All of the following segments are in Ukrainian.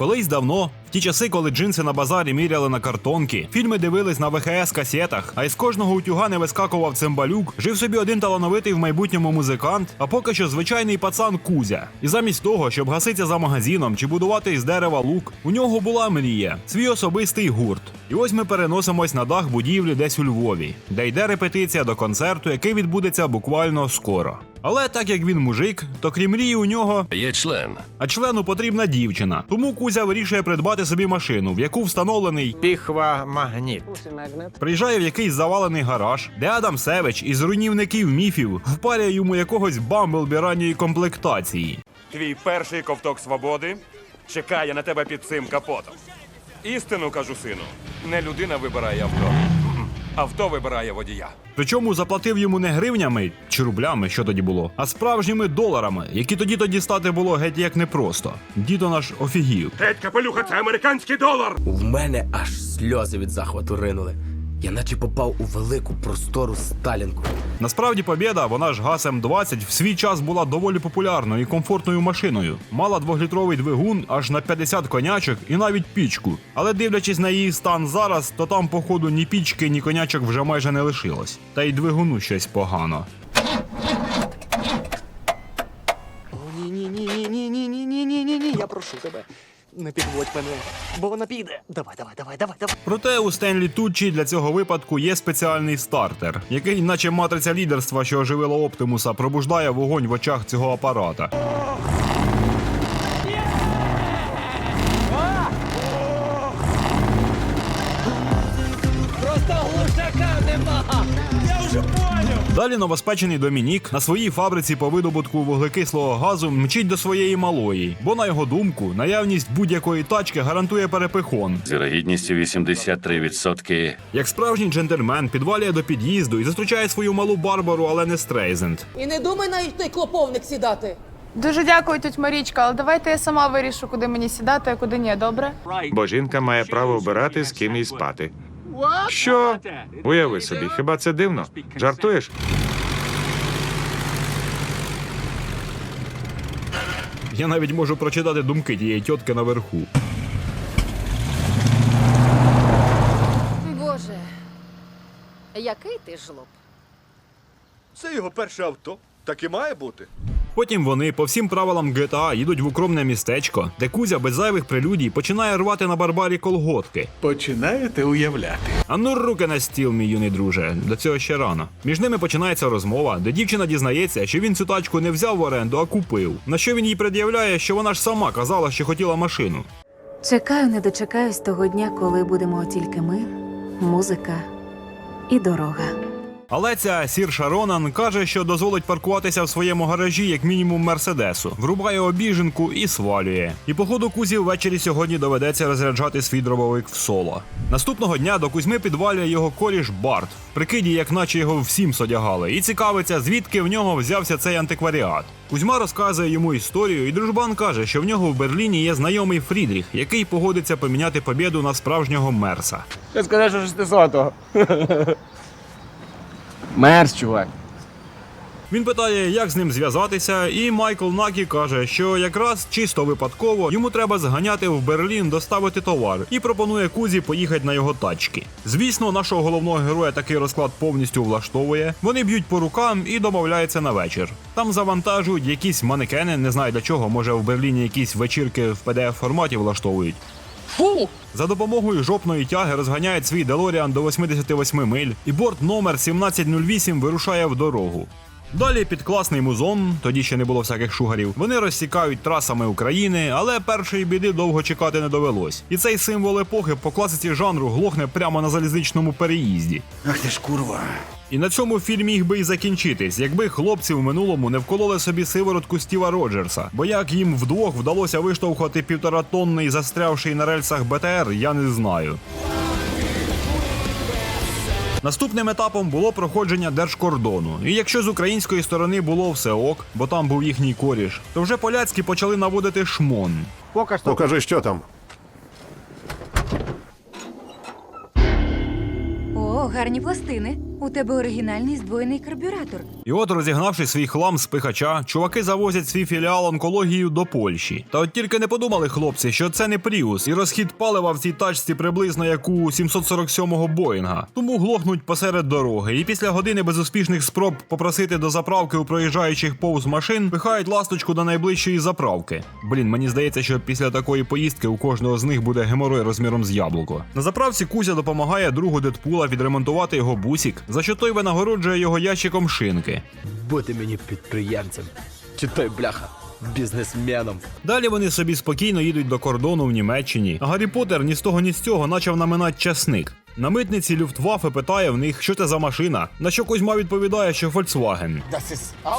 Колись давно, в ті часи, коли джинси на базарі міряли на картонки, фільми дивились на ВХС касетах, а із кожного утюга не вискакував цимбалюк, жив собі один талановитий в майбутньому музикант, а поки що звичайний пацан Кузя. І замість того, щоб гаситися за магазином чи будувати із дерева лук, у нього була мрія, свій особистий гурт. І ось ми переносимось на дах будівлі десь у Львові, де йде репетиція до концерту, який відбудеться буквально скоро. Але так як він мужик, то крім мрії у нього Є член. а члену потрібна дівчина. Тому Кузя вирішує придбати собі машину, в яку встановлений. Піхва магніт. Приїжджає в якийсь завалений гараж, де Адам Севич із руйнівників міфів впарює йому якогось бамблбі ранньої комплектації. Твій перший ковток свободи чекає на тебе під цим капотом. Істину кажу, сину, не людина вибирає авто. Авто вибирає водія. Причому заплатив йому не гривнями чи рублями, що тоді було, а справжніми доларами, які тоді тоді стати було геть як непросто. Дідо наш офігів. Геть капелюха, це американський долар! В мене аж сльози від захвату ринули. Я наче попав у велику простору Сталінку. Насправді Побєда, вона ж ГАЗ М20, в свій час була доволі популярною і комфортною машиною. Мала двохлітровий двигун аж на 50 конячок і навіть пічку. Але дивлячись на її стан зараз, то там, походу, ні пічки, ні конячок вже майже не лишилось. Та й двигуну щось погано. Ні, ні, ні, ні, ні, ні, ні, ні, ні, ні, ні, я прошу тебе. Не підводь мене, бо вона піде. Давай, давай, давай, давай, давай. Проте у Стенлі Туччі для цього випадку є спеціальний стартер, який, наче матриця лідерства, що оживила Оптимуса, пробуждає вогонь в очах цього апарата. Далі новоспечений Домінік на своїй фабриці по видобутку вуглекислого газу мчить до своєї малої, бо на його думку, наявність будь-якої тачки гарантує перепихон. З вірогідністю 83%. Як справжній джентльмен підвалює до під'їзду і зустрічає свою малу Барбару, але не Стрейзенд. І не думай навіть в той клоповник сідати. Дуже дякую, тють Марічка, але давайте я сама вирішу, куди мені сідати, а куди ні, добре? Бо жінка має право обирати, з ким їй спати. Що? Уяви собі, хіба це дивно? Жартуєш? Я навіть можу прочитати думки тієї тітки наверху. Боже, який ти жлоб? Це його перше авто. Так і має бути. Потім вони по всім правилам GTA їдуть в укромне містечко, де Кузя без зайвих прелюдій починає рвати на барбарі колготки. Починаєте уявляти. А ну руки на стіл, мій юний друже, до цього ще рано. Між ними починається розмова, де дівчина дізнається, що він цю тачку не взяв в оренду, а купив. На що він їй пред'являє, що вона ж сама казала, що хотіла машину. Чекаю, не дочекаюсь того дня, коли будемо тільки ми, музика і дорога. Але ця Сірша Ронан каже, що дозволить паркуватися в своєму гаражі як мінімум мерседесу, врубає обіженку і свалює. І походу Кузі ввечері сьогодні доведеться розряджати свій дробовик в соло. Наступного дня до Кузьми підвалює його коріш Барт, прикиді, як наче його всім содягали, і цікавиться, звідки в нього взявся цей антикваріат. Кузьма розказує йому історію, і дружбан каже, що в нього в Берліні є знайомий Фрідріх, який погодиться поміняти побєду на справжнього мерса. Що 600-го. Мерс, чувак. Він питає, як з ним зв'язатися, і Майкл Накі каже, що якраз чисто випадково йому треба зганяти в Берлін, доставити товар, і пропонує Кузі поїхати на його тачки. Звісно, нашого головного героя такий розклад повністю влаштовує. Вони б'ють по рукам і домовляються на вечір. Там завантажують якісь манекени, не знаю для чого, може в Берліні якісь вечірки в pdf форматі влаштовують. Фу! За допомогою жопної тяги розганяють свій Делоріан до 88 миль, і борт номер 1708 вирушає в дорогу. Далі під класний музон, тоді ще не було всяких шугарів. Вони розсікають трасами України, але першої біди довго чекати не довелось. І цей символ епохи по класиці жанру глохне прямо на залізничному переїзді. Ах ти ж курва. І на цьому фільм міг би і закінчитись, якби хлопці в минулому не вкололи собі сиворотку Стіва Роджерса. Бо як їм вдвох вдалося виштовхувати півторатонний застрявший на рельсах БТР, я не знаю. Наступним етапом було проходження держкордону. І якщо з української сторони було все ок, бо там був їхній коріш, то вже поляцькі почали наводити шмон. Покажи, що там. О, гарні пластини. У тебе оригінальний здвоєний карбюратор. І от, розігнавши свій хлам з пихача, чуваки завозять свій філіал онкологію до Польщі. Та от тільки не подумали хлопці, що це не Пріус, і розхід палива в цій тачці приблизно як у 747-го Боїнга. Тому глохнуть посеред дороги. І після години безуспішних спроб попросити до заправки у проїжджаючих повз машин, пихають ласточку до найближчої заправки. Блін, мені здається, що після такої поїздки у кожного з них буде геморой розміром з яблуко. На заправці Кузя допомагає другу Дедпула відремонтувати його бусік, за що той винагороджує його ящиком шинки. Бути мені підприємцем. Чи той бляха бізнесменом. Далі вони собі спокійно їдуть до кордону в Німеччині, а Гаррі Поттер ні з того, ні з цього почав наминати часник. На митниці Люфтваффе питає в них, що це за машина, на що Кузьма відповідає, що Volkswagen.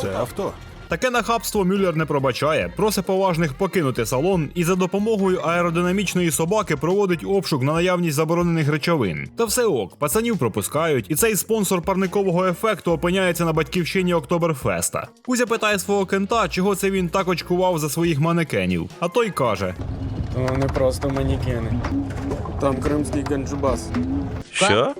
Це авто. Таке нахабство Мюллер не пробачає, просить поважних покинути салон і за допомогою аеродинамічної собаки проводить обшук на наявність заборонених речовин. Та все ок, пацанів пропускають, і цей спонсор парникового ефекту опиняється на батьківщині Октоберфеста. Кузя питає свого кента, чого це він так очкував за своїх манекенів. А той каже: Вони просто манікени. Там кримський ганджубас. Що?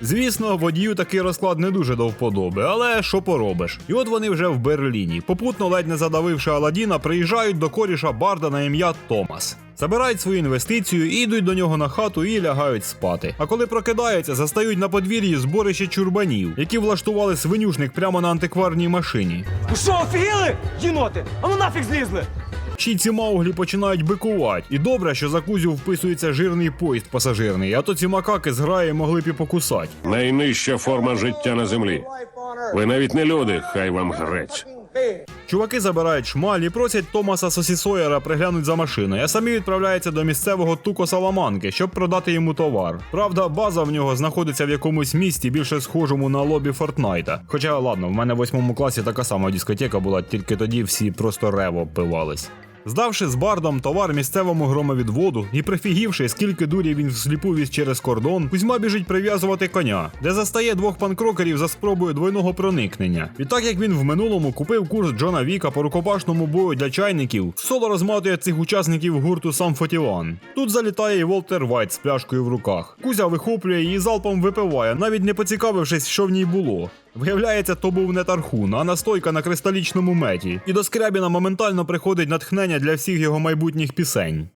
Звісно, водію такий розклад не дуже до вподоби, але що поробиш? І от вони вже в Берліні. Попутно ледь не задавивши Аладдіна, приїжджають до коріша Барда на ім'я Томас. Забирають свою інвестицію, і йдуть до нього на хату і лягають спати. А коли прокидаються, застають на подвір'ї зборище чурбанів, які влаштували свинюшник прямо на антикварній машині. Ви що, офігіли? Єноти? А ну нафіг злізли! Ще й ці мауглі починають бикувати. І добре, що за кузю вписується жирний поїзд пасажирний, а то ці макаки зграї могли б і покусати. Найнижча форма життя на землі. Ви навіть не люди, хай вам грець. Чуваки забирають шмаль і просять Томаса Сосісоєра приглянуть за машиною, а самі відправляються до місцевого туко Саламанки, щоб продати йому товар. Правда, база в нього знаходиться в якомусь місті, більше схожому на лобі Фортнайта. Хоча ладно, в мене в восьмому класі така сама дискотека була, тільки тоді всі просто рево пивались. Здавши з бардом товар місцевому громовідводу і прифігівши, скільки дурів він всліпу віз через кордон, Кузьма біжить прив'язувати коня, де застає двох панкрокерів за спробою двойного проникнення. І так як він в минулому купив курс Джона Віка по рукопашному бою для чайників, соло розматує цих учасників гурту Сам Фотіван. Тут залітає і Волтер Вайт з пляшкою в руках. Кузя вихоплює її залпом випиває, навіть не поцікавившись, що в ній було. Виявляється, то був не тархун, а настойка на кристалічному меті. І до Скрябіна моментально приходить натхнення для всіх його майбутніх пісень.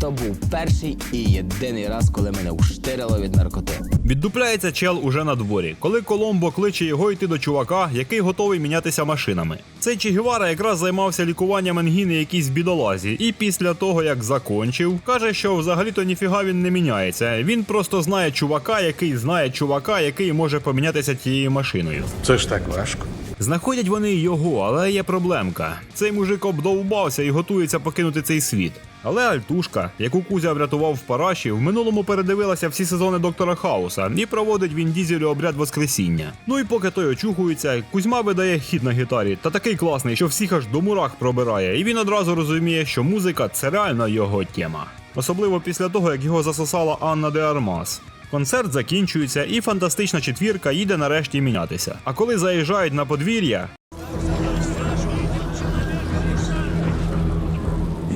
То був перший і єдиний раз, коли мене уштирило від наркоти. Віддупляється чел уже на дворі, коли Коломбо кличе його йти до чувака, який готовий мінятися машинами. Цей Че Гевара якраз займався лікуванням ангіни якійсь бідолазі, і після того як закончив, каже, що взагалі-то ніфіга він не міняється. Він просто знає чувака, який знає чувака, який може помінятися тією машиною. Це ж так важко. Знаходять вони його, але є проблемка. Цей мужик обдовбався і готується покинути цей світ. Але Альтушка, яку Кузя врятував в параші, в минулому передивилася всі сезони доктора Хауса і проводить він дізелю обряд Воскресіння. Ну і поки той очухується, Кузьма видає хід на гітарі, та такий класний, що всіх аж до мурах пробирає, і він одразу розуміє, що музика це реально його тема. Особливо після того, як його засосала Анна де Армас. Концерт закінчується, і фантастична четвірка їде нарешті мінятися. А коли заїжджають на подвір'я,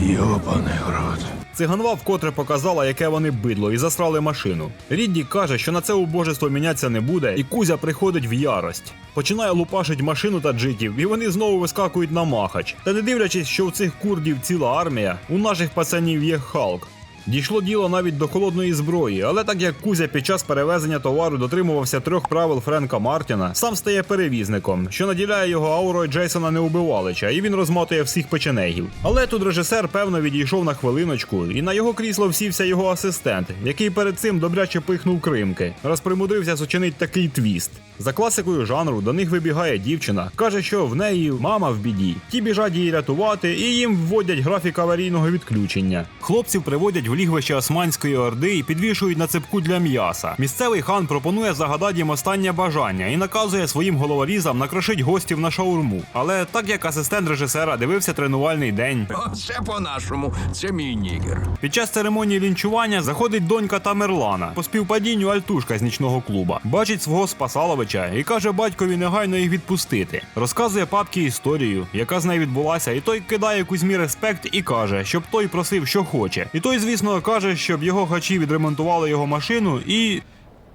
Йобаний рот. Циганва вкотре показала, яке вони бидло, і засрали машину. Рідді каже, що на це убожество мінятися не буде, і Кузя приходить в ярость. Починає лупашить машину та джитів, і вони знову вискакують на махач. Та не дивлячись, що у цих курдів ціла армія, у наших пацанів є Халк. Дійшло діло навіть до холодної зброї, але так як Кузя під час перевезення товару дотримувався трьох правил Френка Мартіна, сам стає перевізником, що наділяє його аурою Джейсона Неубивалича, і він розмотує всіх печенегів. Але тут режисер певно відійшов на хвилиночку, і на його крісло всівся його асистент, який перед цим добряче пихнув кримки, раз примудрився сучинить такий твіст. За класикою жанру до них вибігає дівчина, каже, що в неї мама в біді. Ті біжать її рятувати, і їм вводять графік аварійного відключення. Хлопців приводять в лігвище Османської орди і підвішують на цепку для м'яса. Місцевий хан пропонує загадати їм останнє бажання і наказує своїм головорізам накрошить гостів на шаурму. Але так як асистент режисера дивився тренувальний день, Оце по-нашому. Це мій нігер. під час церемонії лінчування заходить донька Тамерлана по співпадінню альтушка з нічного клуба. Бачить свого Спасаловича і каже батькові негайно їх відпустити. Розказує папці історію, яка з нею відбулася, і той кидає Кузьмі респект і каже, щоб той просив, що хоче. І той, звісно, каже, щоб його хачі відремонтували його машину і.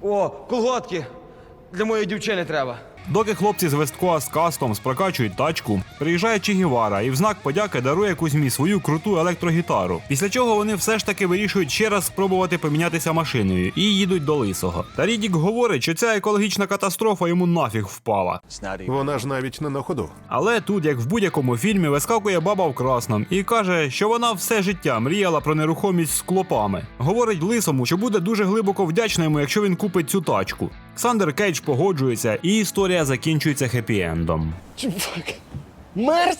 О, колготки! Для моєї дівчини треба. Доки хлопці з Весткоа з кастом спрокачують тачку, приїжджає Че Гівара і в знак подяки дарує Кузьмі свою круту електрогітару. Після чого вони все ж таки вирішують ще раз спробувати помінятися машиною і їдуть до лисого. Та Рідік говорить, що ця екологічна катастрофа йому нафіг впала. Вона ж навіть не на ходу. Але тут, як в будь-якому фільмі, вискакує баба в красному і каже, що вона все життя мріяла про нерухомість з клопами. Говорить лисому, що буде дуже глибоко вдячна йому, якщо він купить цю тачку. Ксандер Кейдж погоджується, і історія закінчується хеппі-ендом. Мерс!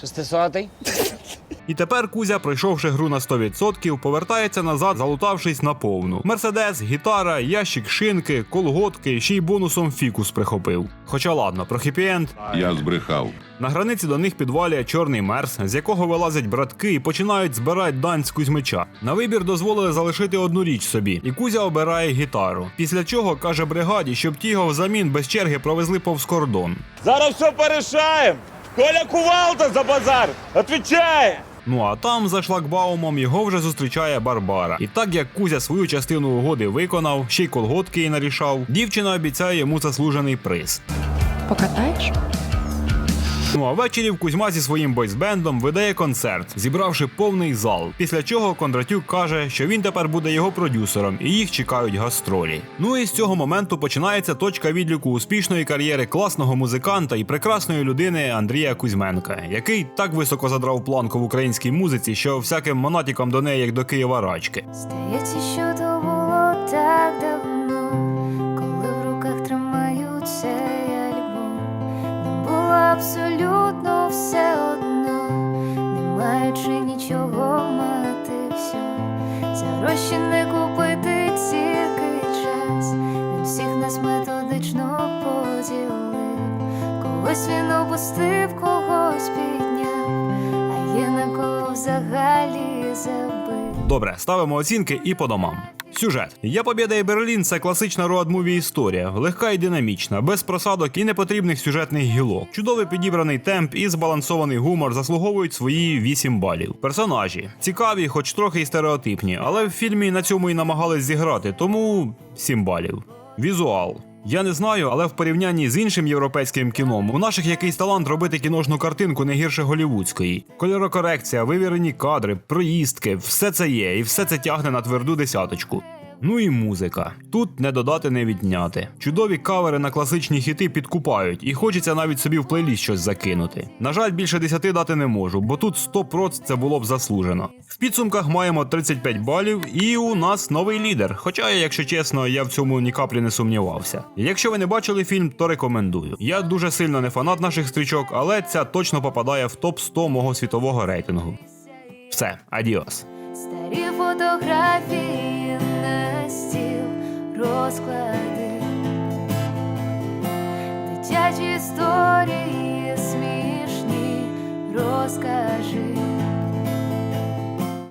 Шестисотий. І тепер Кузя, пройшовши гру на 100%, повертається назад, залутавшись на повну. Мерседес, гітара, ящик шинки, колготки, ще й бонусом фікус прихопив. Хоча ладно, про хеппі-енд Я збрехав. На границі до них підвалює чорний мерс, з якого вилазять братки і починають збирати дань з Кузьмича. На вибір дозволили залишити одну річ собі, і Кузя обирає гітару. Після чого каже бригаді, щоб ті його взамін без черги провезли повз кордон. Зараз все порішаємо! Коля Кувалда за базар! Отвічає! Ну а там за шлагбаумом його вже зустрічає Барбара. І так як Кузя свою частину угоди виконав, ще й колготки й нарішав, дівчина обіцяє йому заслужений приз. Покатаєш? Ну а ввечері в Кузьма зі своїм бойсбендом видає концерт, зібравши повний зал. Після чого Кондратюк каже, що він тепер буде його продюсером і їх чекають гастролі. Ну і з цього моменту починається точка відліку успішної кар'єри класного музиканта і прекрасної людини Андрія Кузьменка, який так високо задрав планку в українській музиці, що всяким монатікам до неї як до Києва рачки. Здається, що то було так Добре, ставимо оцінки і по домам. Сюжет. Я Побєда і Берлін це класична роад-муві історія, легка і динамічна, без просадок і непотрібних сюжетних гілок. Чудовий підібраний темп і збалансований гумор заслуговують свої 8 балів. Персонажі цікаві, хоч трохи й стереотипні, але в фільмі на цьому і намагались зіграти, тому 7 балів. Візуал. Я не знаю, але в порівнянні з іншим європейським кіном у наших якийсь талант робити кіношну картинку не гірше голівудської. Кольорокорекція, вивірені кадри, проїздки, все це є, і все це тягне на тверду десяточку. Ну і музика. Тут не додати, не відняти. Чудові кавери на класичні хіти підкупають, і хочеться навіть собі в плейліст щось закинути. На жаль, більше 10 дати не можу, бо тут 100% це було б заслужено. В підсумках маємо 35 балів, і у нас новий лідер. Хоча, якщо чесно, я в цьому ні каплі не сумнівався. Якщо ви не бачили фільм, то рекомендую. Я дуже сильно не фанат наших стрічок, але ця точно попадає в топ 100 мого світового рейтингу. Все, адіос. Старі фотографії на стіл розклади, дитячі історії смішні розкажи.